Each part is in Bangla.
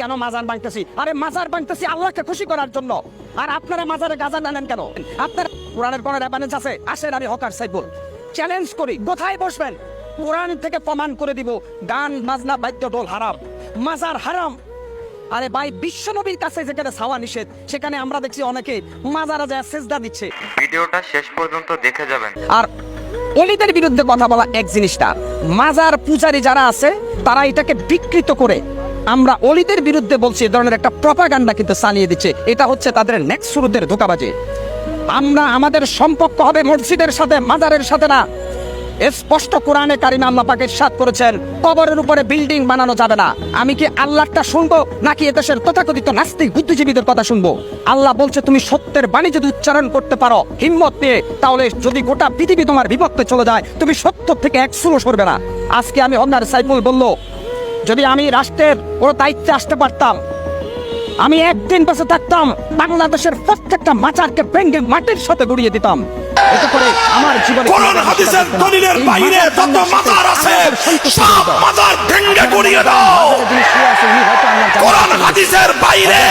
কেন মাজার ভাঙতেছি? আরে মাজার ভাঙতেছি আল্লাহকে খুশি করার জন্য। আর আপনারা মাজারে গাজা নেন কেন? আপনার কোরআনের কোন রেফারেন্স আছে? আসেন আমি হকার সাইবুল চ্যালেঞ্জ করি কোথায় বসবেন? কোরআন থেকে প্রমাণ করে দিব গান মাজনা বাদ্য ডোল হারাম। মাজার হারাম। আরে ভাই বিশ্বনবীর কাছে যেখানে ছাওয়া নিষেধ সেখানে আমরা দেখছি অনেকে মাজারা যায় সেজদা দিচ্ছে। ভিডিওটা শেষ পর্যন্ত দেখে যাবেন। আর অলিদের বিরুদ্ধে কথা বলা এক জিনিসটা মাজার পূজারী যারা আছে তারা এটাকে বিকৃত করে আমরা অলিদের বিরুদ্ধে বলছি, এ ধরনের একটা প্রপাগান্ডা কিন্তু চালিয়ে দিচ্ছে। এটা হচ্ছে তাদের নেক্সট শুরুদের ধোকাবাজি। আমরা, আমাদের সম্পর্ক হবে মসজিদের সাথে, মাজারের সাথে না। স্পষ্ট কোরআনে কারিমে আল্লাহ পাকে সাত করেছেন, কবরের উপরে বিল্ডিং বানানো যাবে না। আমি কি আল্লাহটা শুনব, নাকি এদেশের তথাকথিত নাস্তিক বুদ্ধিজীবীদের কথা শুনব? আল্লাহ বলছে, তুমি সত্যের বাণী যদি উচ্চারণ করতে পারো, হিম্মত নিয়ে, তাহলে যদি গোটা পৃথিবী তোমার বিপক্ষে চলে যায়, তুমি সত্য থেকে এক সুলো সরবে না। আজকে আমি অন্যার সাইফুল বলল যদি আমি রাষ্ট্রের কোনো দায়িত্বে আসতে পারতাম আমি একদিন বসে থাকতাম বাংলাদেশের প্রত্যেকটা মাচারকে ভেঙ্গে মাটির সাথে গড়িয়ে দিতাম। এতে করে আমার জীবনে কোরআন হাদিসের দলিলের বাইরে যত মাজার আছে সব মাজার ভেঙ্গে গুড়িয়ে দাও মাজারে যিনি শুয়ে আছে, উনি হয়তো আল্লাহর জান্নাতে কোরআন হাদিসের বাইরে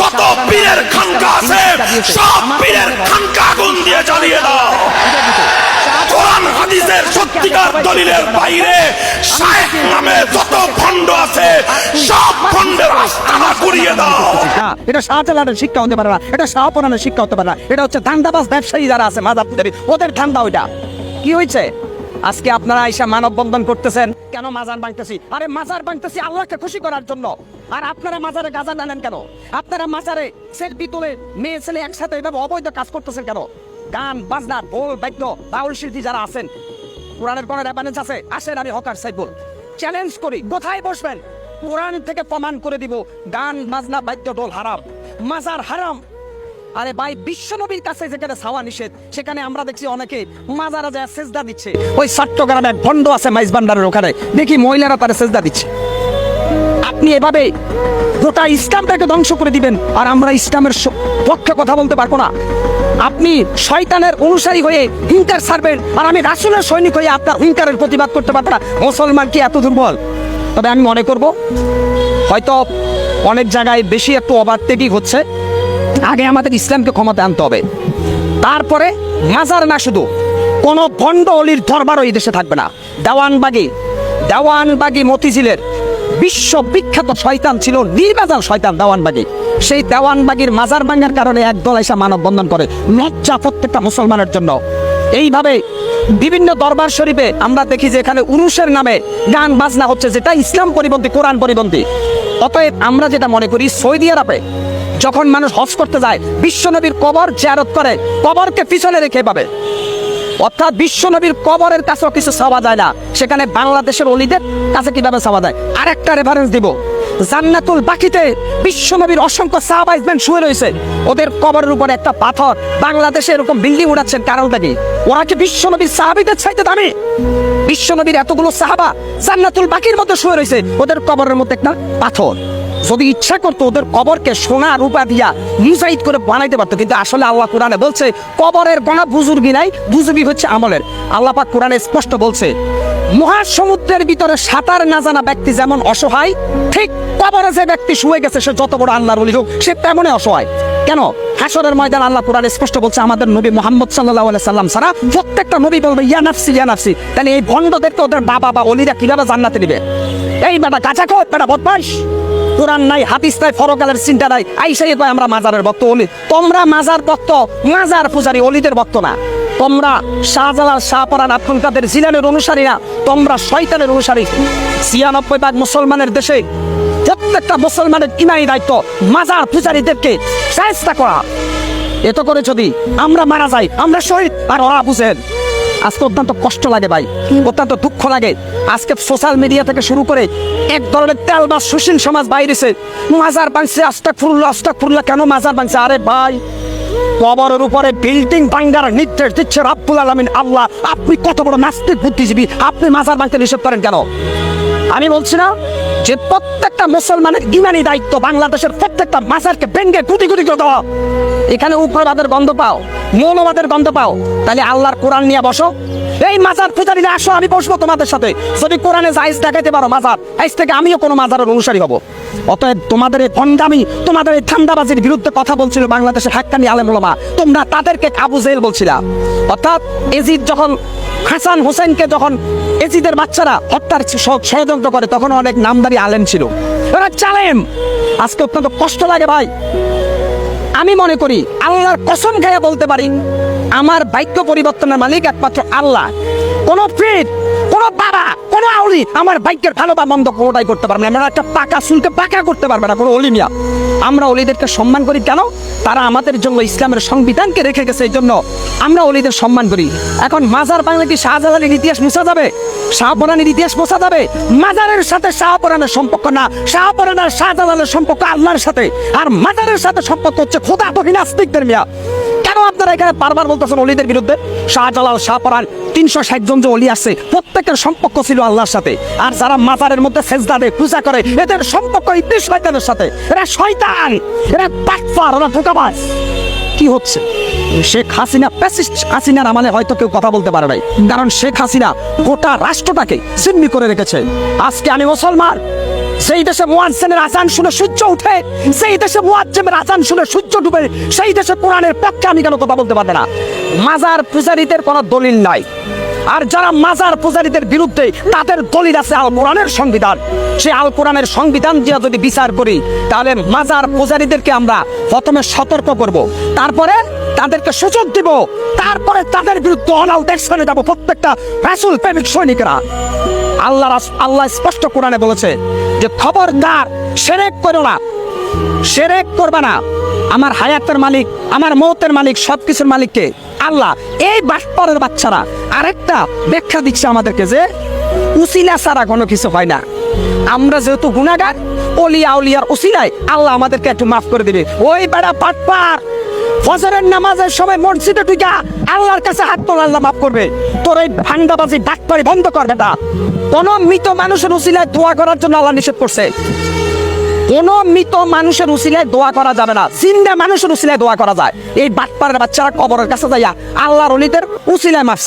যত পীরের খানকা আছে সব পীরের খানকা আগুন দিয়ে জ্বালিয়ে দাও। হাদিসের সত্যিকার দলিলের বাইরে নামে যত ভণ্ড আছে, সব ভণ্ডের আস্তানা গুড়িয়ে দাও। এটা শাহজালালের শিক্ষা হতে পারে না, এটা শিক্ষা হতে পারে না, এটা হচ্ছে ব্যবসায়ী যারা আছে ওদের ধান্দা ওইটা। কি হয়েছে আজকে আপনারা আইসা মানব বন্ধন করতেছেন, কেন মাজার আরে মাজার আল্লাহকে খুশি করার জন্য। আর আপনারা মাজারে গাজা কেন? আপনারা মাজারে সেলফি তুলে মেয়ে, ছেলে একসাথে এভাবে অবৈধ কাজ করতেছেন কেন? গান, বাজনা, ঢোল, বাদ্য, বাউল শিল্পী যারা আছেন কোরআনের রেফারেন্স আছে? আসেন, আমি হকার সাইবুল চ্যালেঞ্জ করি, কোথায় বসবেন? কোরআন থেকে প্রমাণ করে দিব, গান বাদ্য হারাম। মাজার হারাম। আরে ভাই বিশ্বনবীর কাছে যেখানে ছাওয়া নিষেধ, সেখানে আমরা দেখছি অনেকে মাজারা যায় সেজদা দিচ্ছে। ওই চট্টগ্রামে ভণ্ড আছে মাইজ ভান্ডারের ওখানে। দেখি মহিলারা তারা সেজদা দিচ্ছে। আপনি এভাবে গোটা ইসলামটাকে ধ্বংস করে দিবেন, আর আমরা ইসলামের পক্ষে কথা বলতে পারব না। আপনি শয়তানের অনুসারী হয়ে হিংকার ছাড়বেন আর আমি রাসুলের সৈনিক হয়ে আপনার হিংকারের প্রতিবাদ করতে পারব না। মুসলমান কি এত দুর্বল? তবে আমি মনে করব, হয়তো অনেক জায়গায় বেশি একটু ওভারটেকিং হচ্ছে। আগে আমাদের ইসলামকে ক্ষমতা আনতে হবে। তারপরে মাজার না শুধু, কোনো ভণ্ড অলির দরবারও এই দেশে থাকবে না। দেওয়ানবাগি দেওয়ানবাগি মতিঝিলের বিশ্ব বিখ্যাত শয়তান ছিল নির্বাজাল শয়তান দেওয়ানবাগি। সেই দেওয়ানবাগির মাজার ভাঙার কারণে একদল এসে মানববন্ধন করে। লজ্জা প্রত্যেকটা মুসলমানের জন্য। এইভাবে বিভিন্ন দরবার শরীফে আমরা দেখি যে এখানে উরুষের নামে গান, বাজনা হচ্ছে, যেটা ইসলাম পরিপন্থী কোরআন পরিপন্থী অতএব আমরা যেটা মনে করি, সৌদি আরবে যখন মানুষ হজ করতে যায় বিশ্বনবীর কবর জিয়ারত করে, কবরকে পিছনে রেখে পাবে। অর্থাৎ বিশ্বনবীর কবরের কাছেও কিছু চাওয়া যায় না। সেখানে বাংলাদেশের অলিদের কাছে কীভাবে চাওয়া যায়? আরেকটা রেফারেন্স দিব। জান্নাতুল বাকিতে বিশ্বনবীর অসংখ্য সাহাবাইজমেন্ট শুয়ে রয়েছে। ওদের কবরের উপরে একটা পাথর বাংলাদেশে এরকম বিল্ডিং উড়াচ্ছেন কারণটা কি ওরা কি বিশ্বনবীর সাহাবিদের চাইতে দামি? বিশ্বনবীর এতগুলো সাহাবা জান্নাতুল বাকির মধ্যে শুয়ে রয়েছে, ওদের কবরের মধ্যে একটা পাথর। যদি ইচ্ছা করতো ওদের কবরকে সোনা রূপা দিয়া মুজাইদ করে বানাইতে পারতো, কিন্তু আসলে আল্লাহ কোরআনে বলছে, কবরের গণা বুজুর্গি নাই, বুজুর্গি হচ্ছে আমলের। আল্লাহ কোরআনে স্পষ্ট বলছে, মহাসমুদ্রের ভিতরে সাঁতার না জানা ব্যক্তি যেমন অসহায়, ঠিক কবরে যে ব্যক্তি শুয়ে গেছে, সে যত বড় আল্লাহর ওলি হোক, সে তেমনই অসহায়। কেন? হাসরের ময়দান আল্লাহ কোরআন স্পষ্ট বলছে, আমাদের নবী মোহাম্মদ সাল্লাহ সাল্লাম সারা প্রত্যেকটা নবী বলবে, ইয়া নাফসি ইয়া নাফসি। তাহলে এই ভণ্ডদেরকে ওদের বাবা বা অলিরা কীভাবে জান্নাতে দিবে এই বেটা গাছা খোদ বেটা বদমাইশ কোরআন নাই, হাদিস নাই ফরকালের চিন্তা নাই। আইসাই কয় আমরা মাজারের ভক্ত অলি তোমরা মাজার ভক্ত, মাজার পূজারি অলিদের ভক্ত না। তোমরা শাহজালাল, শাহপরান আব্দুল কাদের জিলানের অনুসারী না। তোমরা শয়তানের অনুসারী। ছিয়ানব্বই ভাগ মুসলমানের দেশে প্রত্যেকটা মুসলমানের ইমানি দায়িত্ব, মাজার পূজারীদেরকে চেষ্টা করা। এত করে যদি আমরা মারা যাই, আমরা শহীদ। আর ওরা বুঝেন আজকে অত্যন্ত কষ্ট লাগে ভাই, অত্যন্ত দুঃখ লাগে। আজকে সোশ্যাল মিডিয়া থেকে শুরু করে এক ধরনের তেল বা সুশীল সমাজ বাইরেছে মাজার বাংছে আস্তাক ফুরুল্লা আস্তাক ফুরুল্লা কেন মাজার বাংছে আরে ভাই, কবরের উপরে বিল্ডিং ভাঙ্গার নির্দেশ দিচ্ছে রাব্বুল আলামিন। আল্লাহ, আপনি কত বড় নাস্তিক, বুদ্ধিজীবী, আপনি মাজার ভাঙতে নিষেধ করেন কেন? আমি বলছি না যে প্রত্যেকটা মুসলমানের ইমানি দায়িত্ব বাংলাদেশের প্রত্যেকটা মাজারকে ভেঙ্গে গুটি গুটি করে দেওয়া এখানে উগ্রবাদের গন্ধ পাও, মৌলবাদের গন্ধ পাও। তাহলে আল্লাহর কোরআন নিয়ে বসো। এই মাজার পূজারীরা আসো, আমি বসবো তোমাদের সাথে। যদি কোরআনে জাইজ দেখাইতে পারো মাজার, আজ থেকে আমিও কোনো মাজারের অনুসারী হব। অতএব তোমাদের এই ভণ্ডামি, তোমাদের এই ঠান্ডাবাজির বিরুদ্ধে কথা বলছিল বাংলাদেশের হাক্কানি আলেমুলমা তোমরা তাদেরকে আবু জেল বলছিলা। অর্থাৎ এজিদ যখন হাসান হোসেনকে যখন এজিদের বাচ্চারা হত্যার ষড়যন্ত্র করে তখন অনেক নামদারি আলেম ছিল। ওরা চালেম। আজকে অত্যন্ত কষ্ট লাগে ভাই। আমি মনে করি, আল্লাহর কসম খেয়ে বলতে পারি, আমার বাক্য পরিবর্তনের মালিক একমাত্র আল্লাহ। কোন পীর কোন বাবা, কোন আউলি আমার বাক্যের ভালো বা মন্দ কোনোটাই করতে পারবে না। আমরা একটা পাকা চুলকে পাকা করতে পারবে না, কোনো অলিমিয়া আমরা অলিদেরকে সম্মান করি কেন? তারা আমাদের জন্য ইসলামের সংবিধানকে রেখে গেছে, এই জন্য আমরা অলিদের সম্মান করি। এখন মাজার বাংলা কি শাহজালালের ইতিহাস মুছা যাবে, শাহপরানের ইতিহাস মোছা যাবে। মাজারের সাথে শাহপরানের সম্পর্ক না, শাহপরানের শাহজালালের সম্পর্ক আল্লাহর সাথে। আর মাজারের সাথে সম্পর্ক হচ্ছে খোদা তো মিয়া। আপনারা এখানে বারবার বলতেছেন অলিদের বিরুদ্ধে। শাহজালাল শাহপরান তিনশো ষাট জন যে অলি আছে, প্রত্যেকের সম্পর্ক ছিল আল্লাহর সাথে। আর যারা মাজারের মধ্যে সেজদা দেয় পূজা করে, এদের সম্পর্ক ইদ্দিস শয়তানের সাথে। এরা শয়তান, এরা পাটফার ওরা ধোকাবাজ। কি হচ্ছে? শেখ হাসিনা প্যাসিস্ট হাসিনার আমলে হয়তো কেউ কথা বলতে পারে নাই। কারণ শেখ হাসিনা গোটা রাষ্ট্রটাকে সিম্মি করে রেখেছে। আজকে আমি মুসলমান, সেই দেশে মোয়াজ্জেমের আজান শুনে সূর্য উঠে, সেই দেশে মোয়াজ্জেমের আজান শুনে সূর্য ডুবে, সেই দেশে কোরআনের পক্ষে আমি কেন কথা বলতে পারবে না? মাজার পূজারীদের কোনো দলিল নাই। আর যারা মাজার পূজারীদের বিরুদ্ধে তাদের দলিল আছে আল কোরআনের সংবিধান। সে আল কোরআনের সংবিধান দিয়ে যদি বিচার করি, তাহলে মাজার পূজারীদেরকে আমরা প্রথমে সতর্ক করব, তারপরে তাদেরকে সুযোগ দিব, তারপরে তাদের বিরুদ্ধে অনাল দেখশনে যাব প্রত্যেকটা রাসুল প্রেমিক সৈনিকরা। আল্লাহ আল্লাহ স্পষ্ট কোরআনে বলেছে যে, খবরদার সেরেক করো না, সেরেক করবে না। আমার হায়াতের মালিক, আমার মৌতের মালিক, সবকিছুর মালিককে আল্লাহ। এই বাটপারের বাচ্চারা আরেকটা ব্যাখ্যা দিচ্ছে আমাদেরকে যে উসিলা ছাড়া কোনো কিছু হয় না। আমরা যেহেতু গুণাগার, অলিয়া উলিয়ার উসিলায় আল্লাহ আমাদেরকে একটু মাফ করে দিবে। ওই বেড়া বাটপার, ফজরের নামাজের সময় মসজিদে ঢুকা আল্লাহর কাছে হাত তোলা, আল্লাহ মাফ করবে। তোর এই ভান্ডাবাজি ডাক্তারি বন্ধ কর বেটা। কোন মৃত মানুষের উসিলায় দোয়া করার জন্য আল্লাহ নিষেধ করছে। কোন মৃত মানুষের উসিলায় দোয়া করা যাবে না। জিন্দা মানুষের উসিলায় দোয়া করা যায়। এই বাটপাড়ের বাচ্চারা কবরের কাছে যাইয়া আল্লাহর অলিদের উসিলায় মাফ